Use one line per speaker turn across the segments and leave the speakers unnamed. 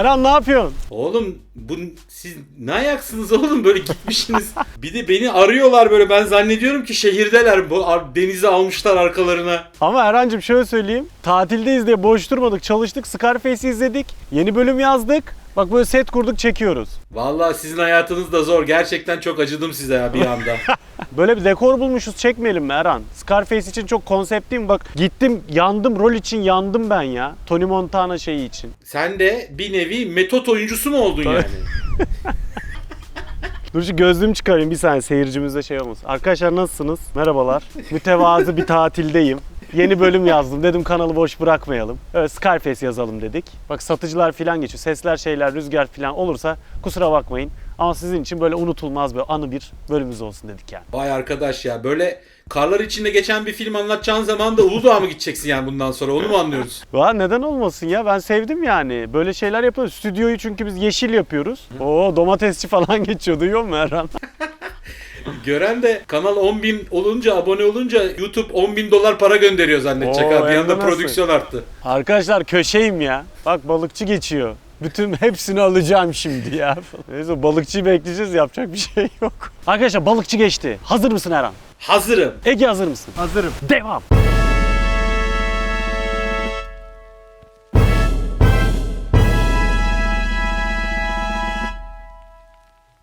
Erhan ne yapıyorsun?
Oğlum bu siz ne ayaksınız oğlum böyle gitmişsiniz. bir de beni arıyorlar böyle ben zannediyorum ki şehirdeler. Bu denizi almışlar arkalarına.
Ama Erhan'cığım şöyle söyleyeyim. Tatildeyiz diye boş durmadık. Çalıştık. Scarface'i izledik. Yeni bölüm yazdık. Bak böyle set kurduk çekiyoruz.
Vallahi sizin hayatınız da zor. Gerçekten çok acıdım size ya bir anda.
Böyle bir dekor bulmuşuz çekmeyelim mi Erhan? Scarface için çok konseptliyim. Bak gittim yandım rol için yandım ben ya. Tony Montana şeyi için.
Sen de bir nevi metot oyuncusu mu oldun yani?
Dur şu gözlüğümü çıkarayım bir saniye seyircimizde şey olmasın. Arkadaşlar nasılsınız? Merhabalar. Mütevazı bir tatildeyim. Yeni bölüm yazdım. Dedim kanalı boş bırakmayalım. Evet Scarface yazalım dedik. Bak satıcılar falan geçiyor. Sesler şeyler rüzgar falan olursa kusura bakmayın. Ama sizin için böyle unutulmaz bir anı bir bölümümüz olsun dedik yani.
Vay arkadaş ya böyle karlar içinde geçen bir film anlatacağın zaman da Uludağ'a mı gideceksin yani bundan sonra onu mu anlıyoruz?
Va neden olmasın ya ben sevdim yani. Böyle şeyler yapıyoruz. Stüdyoyu çünkü biz yeşil yapıyoruz. Oo domatesçi falan geçiyor duyuyor musun Erhan?
Gören de kanal 10 bin olunca abone olunca YouTube 10 bin dolar para gönderiyor zannedecek
Oo,
ha. Bir anda
nasıl?
prodüksiyon arttı.
Arkadaşlar köşeyim ya. Bak balıkçı geçiyor. Bütün hepsini alacağım şimdi ya. Neyse balıkçıyı bekleyeceğiz yapacak bir şey yok. Arkadaşlar balıkçı geçti. Hazır mısın Erhan?
Hazırım.
Ege hazır mısın?
Hazırım.
Devam.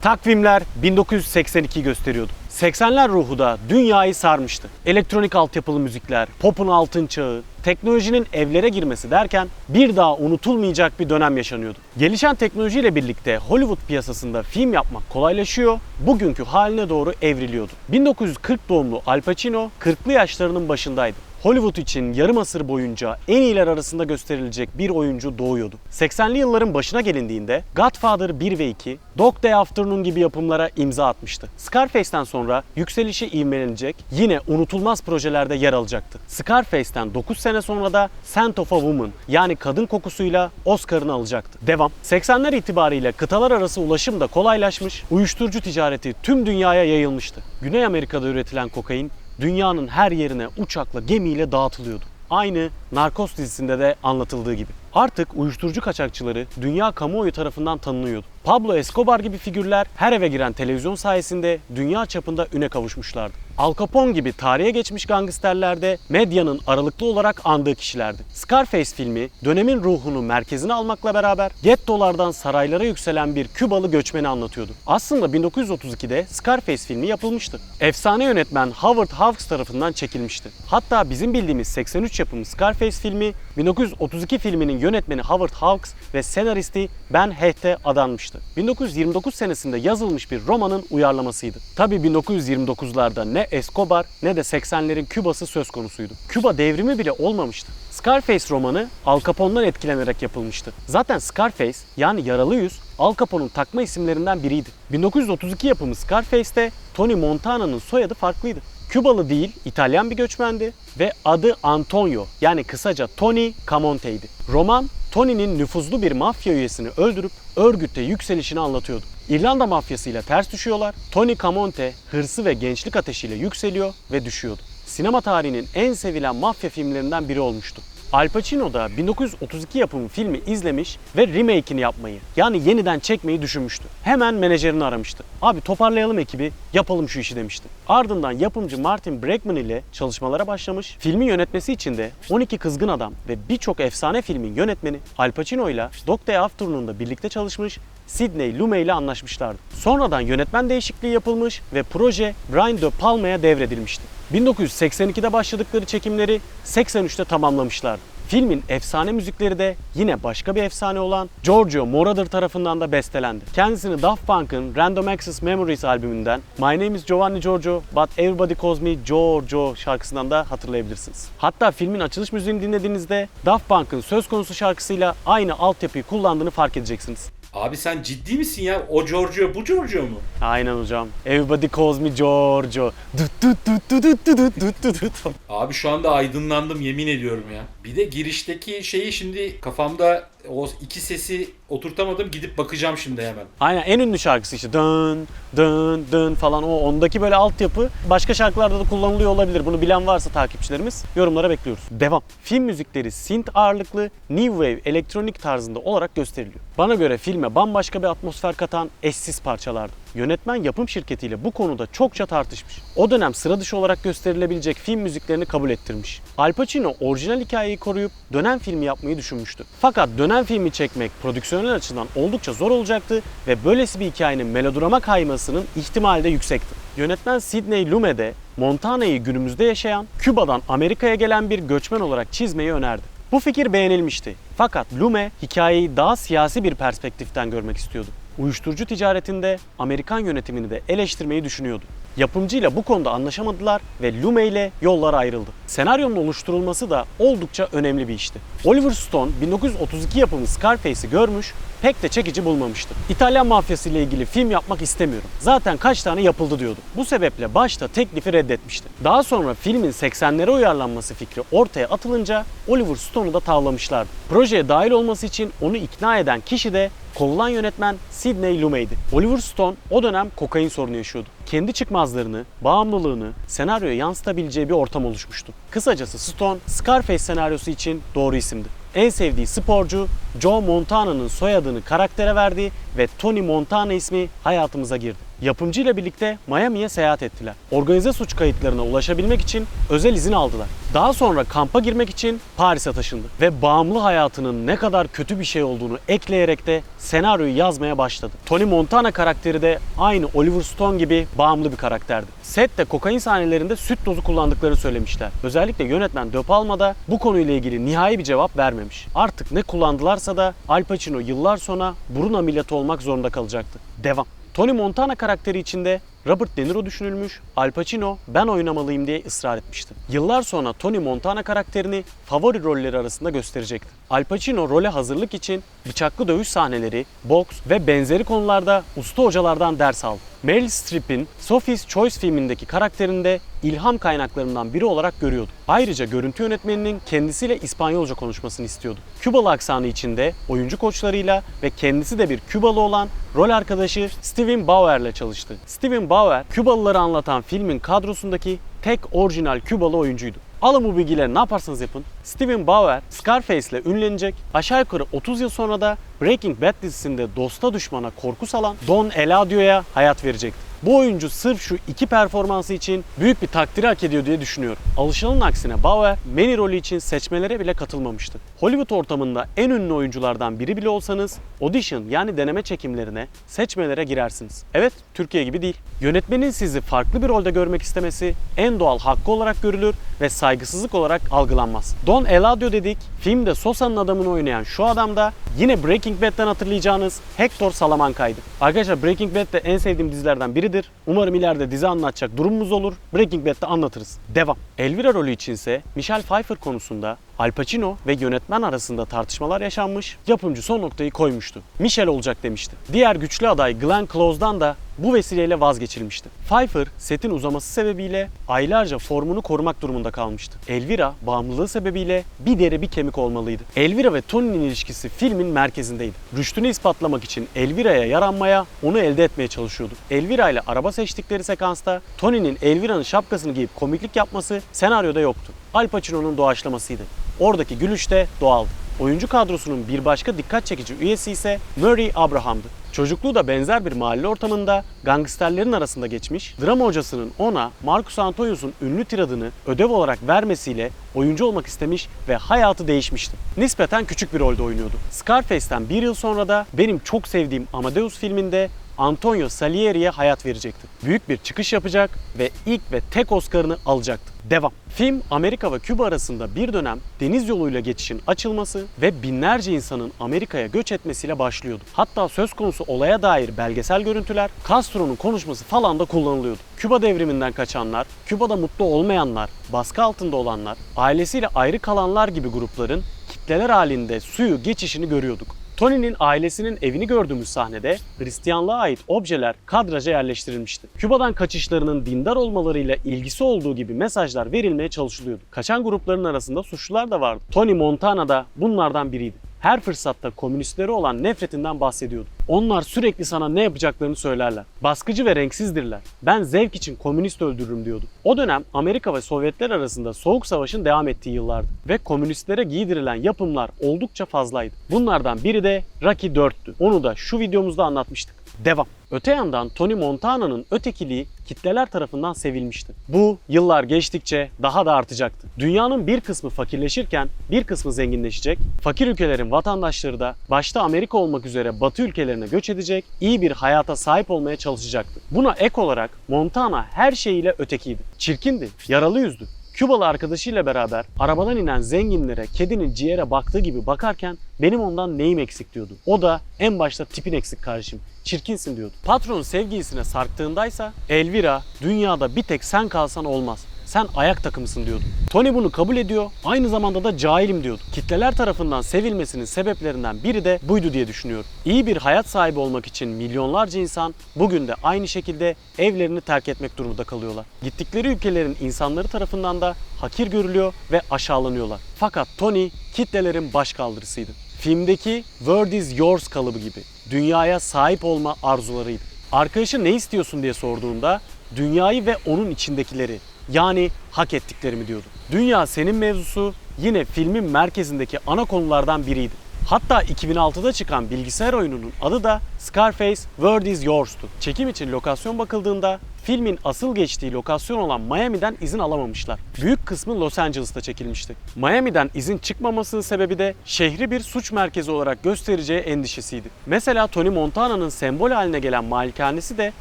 Takvimler 1982 gösteriyordu. 80'ler ruhu da dünyayı sarmıştı. Elektronik altyapılı müzikler, popun altın çağı, teknolojinin evlere girmesi derken bir daha unutulmayacak bir dönem yaşanıyordu. Gelişen teknolojiyle birlikte Hollywood piyasasında film yapmak kolaylaşıyor, bugünkü haline doğru evriliyordu. 1940 doğumlu Al Pacino 40'lı yaşlarının başındaydı. Hollywood için yarım asır boyunca en iyiler arasında gösterilecek bir oyuncu doğuyordu. 80'li yılların başına gelindiğinde Godfather 1 ve 2, Dog Day Afternoon gibi yapımlara imza atmıştı. Scarface'ten sonra yükselişi ivmelenecek, yine unutulmaz projelerde yer alacaktı. Scarface'ten 9 sene sonra da Scent of a Woman yani kadın kokusuyla Oscar'ını alacaktı. Devam. 80'ler itibariyle kıtalar arası ulaşım da kolaylaşmış, uyuşturucu ticareti tüm dünyaya yayılmıştı. Güney Amerika'da üretilen kokain dünyanın her yerine uçakla, gemiyle dağıtılıyordu. Aynı Narcos dizisinde de anlatıldığı gibi. Artık uyuşturucu kaçakçıları dünya kamuoyu tarafından tanınıyordu. Pablo Escobar gibi figürler her eve giren televizyon sayesinde dünya çapında üne kavuşmuşlardı. Al Capone gibi tarihe geçmiş gangsterler de medyanın aralıklı olarak andığı kişilerdi. Scarface filmi dönemin ruhunu merkezine almakla beraber gettolardan saraylara yükselen bir Kübalı göçmeni anlatıyordu. Aslında 1932'de Scarface filmi yapılmıştı. Efsane yönetmen Howard Hawks tarafından çekilmişti. Hatta bizim bildiğimiz 83 yapımı Scarface filmi 1932 filminin yönetmeni Howard Hawks ve senaristi Ben Hecht'e adanmıştı. 1929 senesinde yazılmış bir romanın uyarlamasıydı. Tabi 1929'larda ne Escobar ne de 80'lerin Küba'sı söz konusuydu. Küba devrimi bile olmamıştı. Scarface romanı Al Capone'dan etkilenerek yapılmıştı. Zaten Scarface yani Yaralı Yüz Al Capone'un takma isimlerinden biriydi. 1932 yapımı Scarface'te Tony Montana'nın soyadı farklıydı. Kübalı değil, İtalyan bir göçmendi ve adı Antonio yani kısaca Tony Camonte'ydi. Roman, Tony'nin nüfuzlu bir mafya üyesini öldürüp örgütte yükselişini anlatıyordu. İrlanda mafyasıyla ters düşüyorlar. Tony Camonte hırsı ve gençlik ateşiyle yükseliyor ve düşüyordu. Sinema tarihinin en sevilen mafya filmlerinden biri olmuştu. Al Pacino da 1932 yapımı filmi izlemiş ve remake'ini yapmayı yani yeniden çekmeyi düşünmüştü. Hemen menajerini aramıştı. Abi toparlayalım ekibi, yapalım şu işi demişti. Ardından yapımcı Martin Bregman ile çalışmalara başlamış. Filmin yönetmesi için de 12 Kızgın Adam ve birçok efsane filmin yönetmeni Al Pacino ile Dog Day Afternoon'da birlikte çalışmış Sidney Lumet ile anlaşmışlardı. Sonradan yönetmen değişikliği yapılmış ve proje Brian De Palma'ya devredilmişti. 1982'de başladıkları çekimleri 83'te tamamlamışlardı. Filmin efsane müzikleri de yine başka bir efsane olan Giorgio Moroder tarafından da bestelendi. Kendisini Daft Punk'ın Random Access Memories albümünden My Name is Giovanni Giorgio But Everybody Calls Me Giorgio şarkısından da hatırlayabilirsiniz. Hatta filmin açılış müziğini dinlediğinizde Daft Punk'ın söz konusu şarkısıyla aynı altyapıyı kullandığını fark edeceksiniz.
Abi sen ciddi misin ya? O Giorgio bu Giorgio mu?
Aynen hocam. Everybody calls me Giorgio. Dut dut dut dut dut dut dut dut dut.
Abi şu anda aydınlandım yemin ediyorum ya. Bir de girişteki şeyi şimdi kafamda o iki sesi oturtamadım. Gidip bakacağım şimdi hemen.
Aynen en ünlü şarkısı işte dın dın dın falan o ondaki böyle altyapı başka şarkılarda da kullanılıyor olabilir. Bunu bilen varsa takipçilerimiz yorumlara bekliyoruz. Devam. Film müzikleri synth ağırlıklı new wave elektronik tarzında olarak gösteriliyor. Bana göre filme bambaşka bir atmosfer katan eşsiz parçalardı. Yönetmen yapım şirketiyle bu konuda çokça tartışmış. O dönem sıra dışı olarak gösterilebilecek film müziklerini kabul ettirmiş. Al Pacino orijinal hikayeyi koruyup dönem filmi yapmayı düşünmüştü. Fakat dönem filmi çekmek prodüksiyonel açıdan oldukça zor olacaktı ve böylesi bir hikayenin melodrama kaymasının ihtimali de yüksekti. Yönetmen Sidney Lumet de Montana'yı günümüzde yaşayan, Küba'dan Amerika'ya gelen bir göçmen olarak çizmeyi önerdi. Bu fikir beğenilmişti. Fakat Lume hikayeyi daha siyasi bir perspektiften görmek istiyordu. Uyuşturucu ticaretinde Amerikan yönetimini de eleştirmeyi düşünüyordu. Yapımcıyla bu konuda anlaşamadılar ve Lume ile yollar ayrıldı. Senaryonun oluşturulması da oldukça önemli bir işti. Oliver Stone 1932 yapımı Scarface'i görmüş, pek de çekici bulmamıştı. İtalyan mafyası ile ilgili film yapmak istemiyorum. Zaten kaç tane yapıldı diyordu. Bu sebeple başta teklifi reddetmişti. Daha sonra filmin 80'lere uyarlanması fikri ortaya atılınca Oliver Stone'u da tavlamışlardı. Projeye dahil olması için onu ikna eden kişi de kovulan yönetmen Sidney Lumet'di. Oliver Stone o dönem kokain sorunu yaşıyordu. Kendi çıkmazlarını, bağımlılığını senaryoya yansıtabileceği bir ortam oluşmuştu. Kısacası Stone, Scarface senaryosu için doğru isimdi. En sevdiği sporcu Joe Montana'nın soyadını karaktere verdi ve Tony Montana ismi hayatımıza girdi. Yapımcıyla birlikte Miami'ye seyahat ettiler. Organize suç kayıtlarına ulaşabilmek için özel izin aldılar. Daha sonra kampa girmek için Paris'e taşındı ve bağımlı hayatının ne kadar kötü bir şey olduğunu ekleyerek de senaryoyu yazmaya başladı. Tony Montana karakteri de aynı Oliver Stone gibi bağımlı bir karakterdi. Sette kokain sahnelerinde süt dozu kullandıklarını söylemişler. Özellikle yönetmen De Palma da bu konuyla ilgili nihai bir cevap vermemiş. Artık ne kullandılarsa da Al Pacino yıllar sonra burun ameliyatı olmak zorunda kalacaktı. Devam. Tony Montana karakteri içinde Robert De Niro düşünülmüş, Al Pacino ben oynamalıyım diye ısrar etmişti. Yıllar sonra Tony Montana karakterini favori rolleri arasında gösterecekti. Al Pacino role hazırlık için bıçaklı dövüş sahneleri, boks ve benzeri konularda usta hocalardan ders aldı. Meryl Streep'in Sophie's Choice filmindeki karakterinde ilham kaynaklarından biri olarak görüyordu. Ayrıca görüntü yönetmeninin kendisiyle İspanyolca konuşmasını istiyordu. Kübalı aksanı içinde oyuncu koçlarıyla ve kendisi de bir Kübalı olan rol arkadaşı Steven Bauer'le çalıştı. Steven Bauer, Kübalıları anlatan filmin kadrosundaki tek orijinal Kübalı oyuncuydu. Alın bu bilgileri ne yaparsanız yapın. Steven Bauer, Scarface ile ünlenecek. Aşağı yukarı 30 yıl sonra da Breaking Bad dizisinde dosta düşmana korku salan Don Eladio'ya hayat verecekti. Bu oyuncu sırf şu iki performansı için büyük bir takdiri hak ediyor diye düşünüyorum. Alışanın aksine Bauer, Manny rolü için seçmelere bile katılmamıştı. Hollywood ortamında en ünlü oyunculardan biri bile olsanız audition yani deneme çekimlerine, seçmelere girersiniz. Evet, Türkiye gibi değil. Yönetmenin sizi farklı bir rolde görmek istemesi en doğal hakkı olarak görülür ve saygısızlık olarak algılanmaz. Don Eladio dedik, filmde Sosa'nın adamını oynayan şu adam da yine Breaking Bad'den hatırlayacağınız Hector Salamanca'ydı. Arkadaşlar Breaking Bad de en sevdiğim dizilerden biridir. Umarım ileride dizi anlatacak durumumuz olur. Breaking Bad'de anlatırız. Devam. Elvira rolü içinse Michelle Pfeiffer konusunda Al Pacino ve yönetmen arasında tartışmalar yaşanmış. Yapımcı son noktayı koymuştu. Michelle olacak demişti. Diğer güçlü aday Glenn Close'dan da bu vesileyle vazgeçilmişti. Pfeiffer setin uzaması sebebiyle aylarca formunu korumak durumunda kalmıştı. Elvira bağımlılığı sebebiyle bir deri bir kemik olmalıydı. Elvira ve Tony'nin ilişkisi filmin merkezindeydi. Rüştünü ispatlamak için Elvira'ya yaranmaya, onu elde etmeye çalışıyordu. Elvira ile araba seçtikleri sekansta Tony'nin Elvira'nın şapkasını giyip komiklik yapması senaryoda yoktu. Al Pacino'nun doğaçlamasıydı. Oradaki gülüş de doğaldı. Oyuncu kadrosunun bir başka dikkat çekici üyesi ise Murray Abraham'dı. Çocukluğu da benzer bir mahalle ortamında gangsterlerin arasında geçmiş, drama hocasının ona Marcus Antonius'un ünlü tiradını ödev olarak vermesiyle oyuncu olmak istemiş ve hayatı değişmişti. Nispeten küçük bir rolde oynuyordu. Scarface'ten bir yıl sonra da benim çok sevdiğim Amadeus filminde Antonio Salieri'ye hayat verecekti. Büyük bir çıkış yapacak ve ilk ve tek Oscar'ını alacaktı. Devam. Film Amerika ve Küba arasında bir dönem deniz yoluyla geçişin açılması ve binlerce insanın Amerika'ya göç etmesiyle başlıyordu. Hatta söz konusu olaya dair belgesel görüntüler, Castro'nun konuşması falan da kullanılıyordu. Küba devriminden kaçanlar, Küba'da mutlu olmayanlar, baskı altında olanlar, ailesiyle ayrı kalanlar gibi grupların kitleler halinde suyu geçişini görüyorduk. Tony'nin ailesinin evini gördüğümüz sahnede Hristiyanlığa ait objeler kadraja yerleştirilmişti. Küba'dan kaçışlarının dindar olmalarıyla ilgisi olduğu gibi mesajlar verilmeye çalışılıyordu. Kaçan grupların arasında suçlular da vardı. Tony Montana da bunlardan biriydi. Her fırsatta komünistlere olan nefretinden bahsediyordu. Onlar sürekli sana ne yapacaklarını söylerler. Baskıcı ve renksizdirler. Ben zevk için komünist öldürürüm diyordu. O dönem Amerika ve Sovyetler arasında Soğuk Savaş'ın devam ettiği yıllardı. Ve komünistlere giydirilen yapımlar oldukça fazlaydı. Bunlardan biri de Rocky 4'tü. Onu da şu videomuzda anlatmıştık. Devam. Öte yandan Tony Montana'nın ötekiliği kitleler tarafından sevilmişti. Bu yıllar geçtikçe daha da artacaktı. Dünyanın bir kısmı fakirleşirken bir kısmı zenginleşecek. Fakir ülkelerin vatandaşları da başta Amerika olmak üzere Batı ülkelerine göç edecek, iyi bir hayata sahip olmaya çalışacaktı. Buna ek olarak Montana her şeyiyle ötekiydi. Çirkindi, yaralı yüzdü. Kübalı arkadaşıyla beraber arabadan inen zenginlere kedinin ciğere baktığı gibi bakarken benim ondan neyim eksik diyordu. O da en başta tipin eksik kardeşim. Çirkinsin diyordu. Patron sevgilisine sarktığındaysa Elvira dünyada bir tek sen kalsan olmaz. Sen ayak takımısın diyordu. Tony bunu kabul ediyor. Aynı zamanda da cahilim diyordu. Kitleler tarafından sevilmesinin sebeplerinden biri de buydu diye düşünüyorum. İyi bir hayat sahibi olmak için milyonlarca insan bugün de aynı şekilde evlerini terk etmek durumunda kalıyorlar. Gittikleri ülkelerin insanları tarafından da hakir görülüyor ve aşağılanıyorlar. Fakat Tony kitlelerin başkaldırısıydı. Filmdeki World is yours kalıbı gibi dünyaya sahip olma arzularıydı. Arkadaşı ne istiyorsun diye sorduğunda dünyayı ve onun içindekileri yani hak ettiklerimi diyordu. Dünya senin mevzusu yine filmin merkezindeki ana konulardan biriydi. Hatta 2006'da çıkan bilgisayar oyununun adı da Scarface World is Your'stu. Çekim için lokasyon bakıldığında filmin asıl geçtiği lokasyon olan Miami'den izin alamamışlar. Büyük kısmı Los Angeles'ta çekilmişti. Miami'den izin çıkmamasının sebebi de şehri bir suç merkezi olarak göstereceği endişesiydi. Mesela Tony Montana'nın sembol haline gelen malikanesi de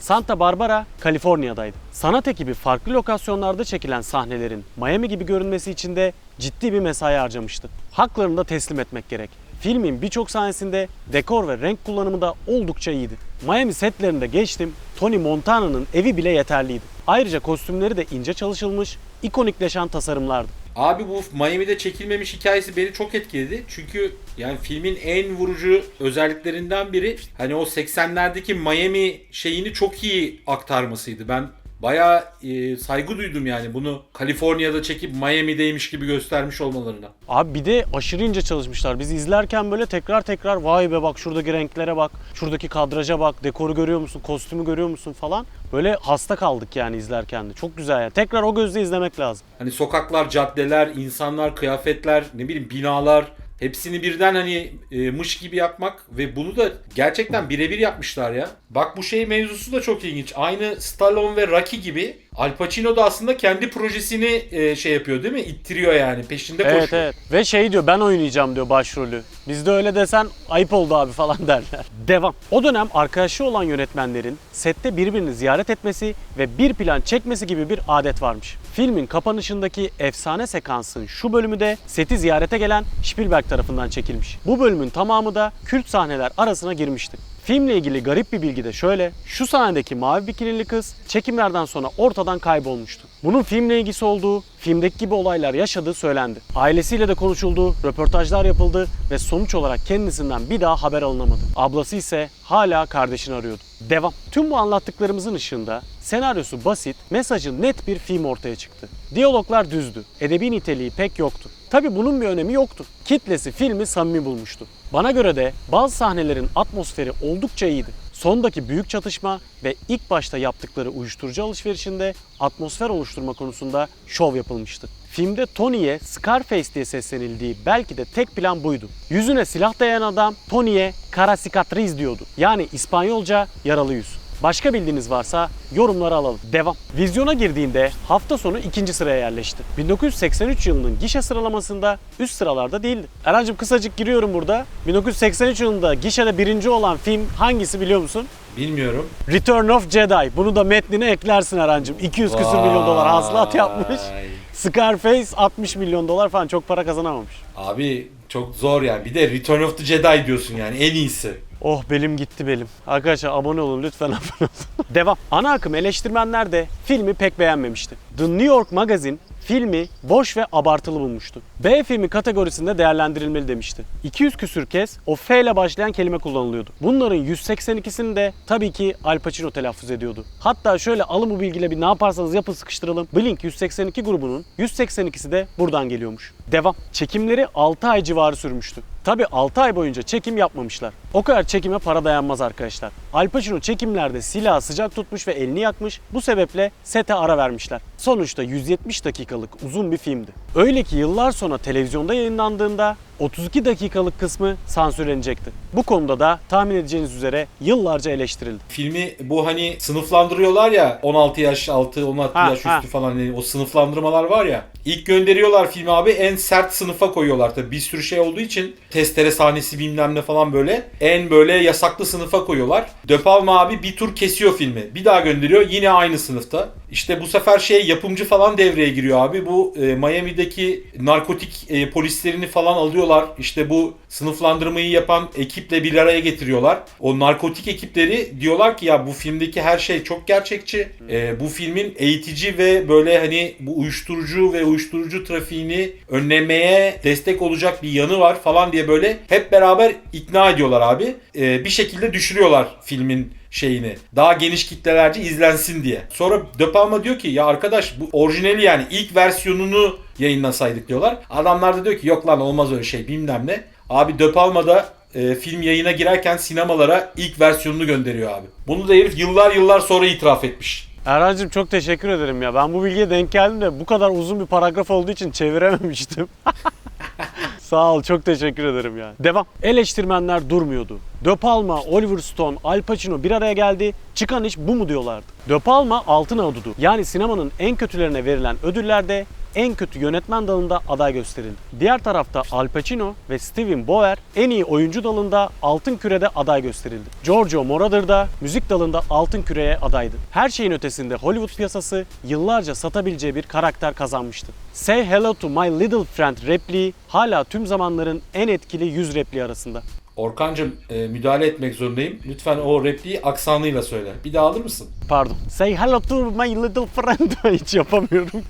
Santa Barbara, Kaliforniya'daydı. Sanat ekibi farklı lokasyonlarda çekilen sahnelerin Miami gibi görünmesi için de ciddi bir mesai harcamıştı. Haklarını da teslim etmek gerek. Filmin birçok sahnesinde dekor ve renk kullanımı da oldukça iyiydi. Miami setlerinde geçtim, Tony Montana'nın evi bile yeterliydi. Ayrıca kostümleri de ince çalışılmış, ikonikleşen tasarımlardı.
Abi bu Miami'de çekilmemiş hikayesi beni çok etkiledi. Çünkü yani filmin en vurucu özelliklerinden biri hani o 80'lerdeki Miami şeyini çok iyi aktarmasıydı. Ben bayağı e, saygı duydum yani bunu Kaliforniya'da çekip Miami'deymiş gibi göstermiş olmalarına.
Abi bir de aşırı ince çalışmışlar. Biz izlerken böyle tekrar tekrar vay be bak şuradaki renklere bak, şuradaki kadraja bak, dekoru görüyor musun, kostümü görüyor musun falan. Böyle hasta kaldık yani izlerken de. Çok güzel yani. Tekrar o gözle izlemek lazım.
Hani sokaklar, caddeler, insanlar, kıyafetler, ne bileyim binalar hepsini birden hani e, mış gibi yapmak ve bunu da gerçekten birebir yapmışlar ya. Bak bu şey mevzusu da çok ilginç. Aynı Stallone ve Rocky gibi Al Pacino da aslında kendi projesini e, şey yapıyor değil mi? İttiriyor yani peşinde
Evet
koşuyor.
evet. Ve şey diyor ben oynayacağım diyor başrolü. Bizde öyle desen ayıp oldu abi falan derler. Devam. O dönem arkadaşı olan yönetmenlerin sette birbirini ziyaret etmesi ve bir plan çekmesi gibi bir adet varmış. Filmin kapanışındaki efsane sekansın şu bölümü de seti ziyarete gelen Spielberg tarafından çekilmiş. Bu bölümün tamamı da kült sahneler arasına girmişti. Filmle ilgili garip bir bilgi de şöyle. Şu sahnedeki mavi bikinili kız çekimlerden sonra ortadan kaybolmuştu. Bunun filmle ilgisi olduğu, filmdeki gibi olaylar yaşadığı söylendi. Ailesiyle de konuşuldu, röportajlar yapıldı ve sonuç olarak kendisinden bir daha haber alınamadı. Ablası ise hala kardeşini arıyordu. Devam. Tüm bu anlattıklarımızın ışığında senaryosu basit, mesajı net bir film ortaya çıktı. Diyaloglar düzdü, edebi niteliği pek yoktu. Tabi bunun bir önemi yoktu. Kitlesi filmi samimi bulmuştu. Bana göre de bazı sahnelerin atmosferi oldukça iyiydi. Sondaki büyük çatışma ve ilk başta yaptıkları uyuşturucu alışverişinde atmosfer oluşturma konusunda şov yapılmıştı. Filmde Tony'ye Scarface diye seslenildiği belki de tek plan buydu. Yüzüne silah dayayan adam Tony'ye kara cicatriz diyordu. Yani İspanyolca yaralı yüz. Başka bildiğiniz varsa yorumlara alalım. Devam. Vizyona girdiğinde hafta sonu ikinci sıraya yerleşti. 1983 yılının gişe sıralamasında üst sıralarda değildi. Erancım kısacık giriyorum burada. 1983 yılında gişede birinci olan film hangisi biliyor musun?
Bilmiyorum.
Return of Jedi. Bunu da metnine eklersin Erancım. 200 küsür milyon dolar hasılat yapmış.
Vay.
Scarface 60 milyon dolar falan çok para kazanamamış.
Abi çok zor yani. Bir de Return of the Jedi diyorsun yani en iyisi.
Oh belim gitti belim. Arkadaşlar abone olun lütfen abone olun. Devam. Ana akım eleştirmenler de filmi pek beğenmemişti. The New York Magazine filmi boş ve abartılı bulmuştu. B filmi kategorisinde değerlendirilmeli demişti. 200 küsür kez o F ile başlayan kelime kullanılıyordu. Bunların 182'sini de tabii ki Al Pacino telaffuz ediyordu. Hatta şöyle alın bu bilgiyle bir ne yaparsanız yapın sıkıştıralım. Blink 182 grubunun 182'si de buradan geliyormuş. Devam. Çekimleri 6 ay civarı sürmüştü. Tabi 6 ay boyunca çekim yapmamışlar. O kadar çekime para dayanmaz arkadaşlar. Al Pacino çekimlerde silahı sıcak tutmuş ve elini yakmış. Bu sebeple sete ara vermişler. Sonuçta 170 dakikalık uzun bir filmdi. Öyle ki yıllar sonra televizyonda yayınlandığında 32 dakikalık kısmı sansürlenecekti. Bu konuda da tahmin edeceğiniz üzere yıllarca eleştirildi.
Filmi bu hani sınıflandırıyorlar ya 16 yaş altı 16
Ha,
yaş
ha.
üstü falan hani o sınıflandırmalar var ya. İlk gönderiyorlar filmi abi en sert sınıfa koyuyorlar tabii bir sürü şey olduğu için testere sahnesi bilmem ne falan böyle en böyle yasaklı sınıfa koyuyorlar. De Palma abi bir tur kesiyor filmi. Bir daha gönderiyor yine aynı sınıfta. İşte bu sefer şey yapımcı falan devreye giriyor abi. Bu e, Miami'deki narkotik e, polislerini falan alıyorlar. İşte bu sınıflandırmayı yapan ekiple bir araya getiriyorlar. O narkotik ekipleri diyorlar ki ya bu filmdeki her şey çok gerçekçi. E, bu filmin eğitici ve böyle hani bu uyuşturucu ve uyuşturucu trafiğini önlemeye destek olacak bir yanı var falan diye böyle hep beraber ikna ediyorlar abi. E, bir şekilde düşürüyorlar filmin şeyini. Daha geniş kitlelerce izlensin diye. Sonra De Palma diyor ki ya arkadaş bu orijinali yani ilk versiyonunu yayınlasaydık diyorlar. Adamlar da diyor ki yok lan olmaz öyle şey bilmem ne. Abi De Palma e, film yayına girerken sinemalara ilk versiyonunu gönderiyor abi. Bunu da herif yıllar yıllar sonra itiraf etmiş.
Erhan'cığım çok teşekkür ederim ya. Ben bu bilgiye denk geldim de bu kadar uzun bir paragraf olduğu için çevirememiştim. Sağ ol, çok teşekkür ederim ya. Devam. Eleştirmenler durmuyordu. De Palma, Oliver Stone, Al Pacino bir araya geldi. Çıkan iş bu mu diyorlardı. De Palma altın adudu. Yani sinemanın en kötülerine verilen ödüllerde en kötü yönetmen dalında aday gösterildi. Diğer tarafta Al Pacino ve Steven Bauer en iyi oyuncu dalında Altın Küre'de aday gösterildi. Giorgio Moroder da müzik dalında Altın Küre'ye adaydı. Her şeyin ötesinde Hollywood piyasası yıllarca satabileceği bir karakter kazanmıştı. Say Hello to My Little Friend repliği hala tüm zamanların en etkili 100 repliği arasında.
Orkancım e, müdahale etmek zorundayım. Lütfen o repliği aksanıyla söyle. Bir daha alır mısın?
Pardon. Say hello to my little friend. Hiç yapamıyorum.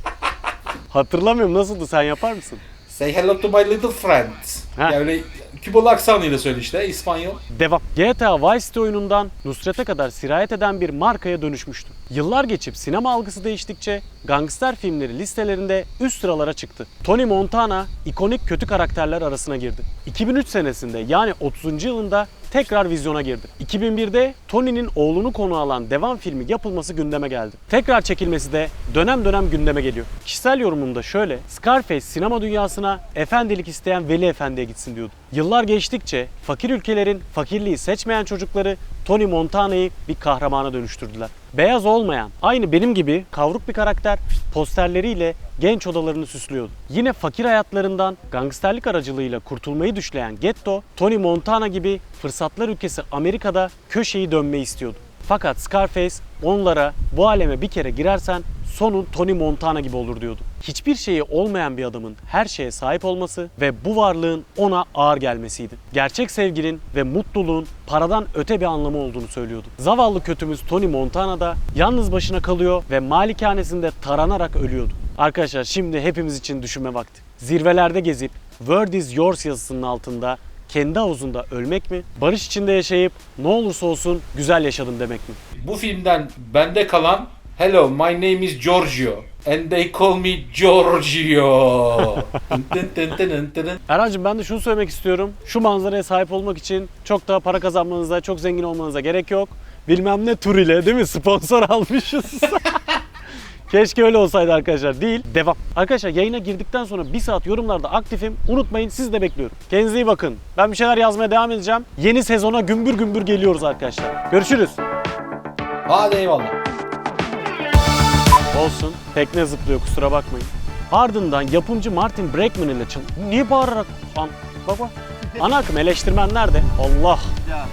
Hatırlamıyorum nasıldı sen yapar mısın?
Say hello to my little friend.
Ha.
Yani öyle Kübalı aksanıyla söyle işte İspanyol.
Devam. GTA Vice City oyunundan Nusret'e kadar sirayet eden bir markaya dönüşmüştü. Yıllar geçip sinema algısı değiştikçe gangster filmleri listelerinde üst sıralara çıktı. Tony Montana ikonik kötü karakterler arasına girdi. 2003 senesinde yani 30. yılında tekrar vizyona girdi. 2001'de Tony'nin oğlunu konu alan devam filmi yapılması gündeme geldi. Tekrar çekilmesi de dönem dönem gündeme geliyor. Kişisel yorumumda şöyle, Scarface sinema dünyasına efendilik isteyen Veli Efendi'ye gitsin diyordu. Yıllar geçtikçe fakir ülkelerin fakirliği seçmeyen çocukları Tony Montana'yı bir kahramana dönüştürdüler. Beyaz olmayan, aynı benim gibi kavruk bir karakter posterleriyle genç odalarını süslüyordu. Yine fakir hayatlarından gangsterlik aracılığıyla kurtulmayı düşleyen Getto, Tony Montana gibi fırsatlar ülkesi Amerika'da köşeyi dönmeyi istiyordu. Fakat Scarface onlara bu aleme bir kere girersen sonun Tony Montana gibi olur diyordu. Hiçbir şeyi olmayan bir adamın her şeye sahip olması ve bu varlığın ona ağır gelmesiydi. Gerçek sevginin ve mutluluğun paradan öte bir anlamı olduğunu söylüyordu. Zavallı kötümüz Tony Montana da yalnız başına kalıyor ve malikanesinde taranarak ölüyordu. Arkadaşlar şimdi hepimiz için düşünme vakti. Zirvelerde gezip Word is yours yazısının altında kendi havuzunda ölmek mi? Barış içinde yaşayıp ne olursa olsun güzel yaşadım demek mi?
Bu filmden bende kalan Hello, my name is Giorgio and they call me Giorgio.
Erhan'cığım ben de şunu söylemek istiyorum. Şu manzaraya sahip olmak için çok daha para kazanmanıza, çok zengin olmanıza gerek yok. Bilmem ne tur ile değil mi? Sponsor almışız. Keşke öyle olsaydı arkadaşlar. Değil. Devam. Arkadaşlar yayına girdikten sonra bir saat yorumlarda aktifim. Unutmayın siz de bekliyorum. Kendinize iyi bakın. Ben bir şeyler yazmaya devam edeceğim. Yeni sezona gümbür gümbür geliyoruz arkadaşlar. Görüşürüz.
Hadi eyvallah.
Olsun. Tekne zıplıyor kusura bakmayın. Ardından yapımcı Martin Bregman ile çal... Niye bağırarak... An... Baba. Ana akım eleştirmen nerede? Allah.
Ya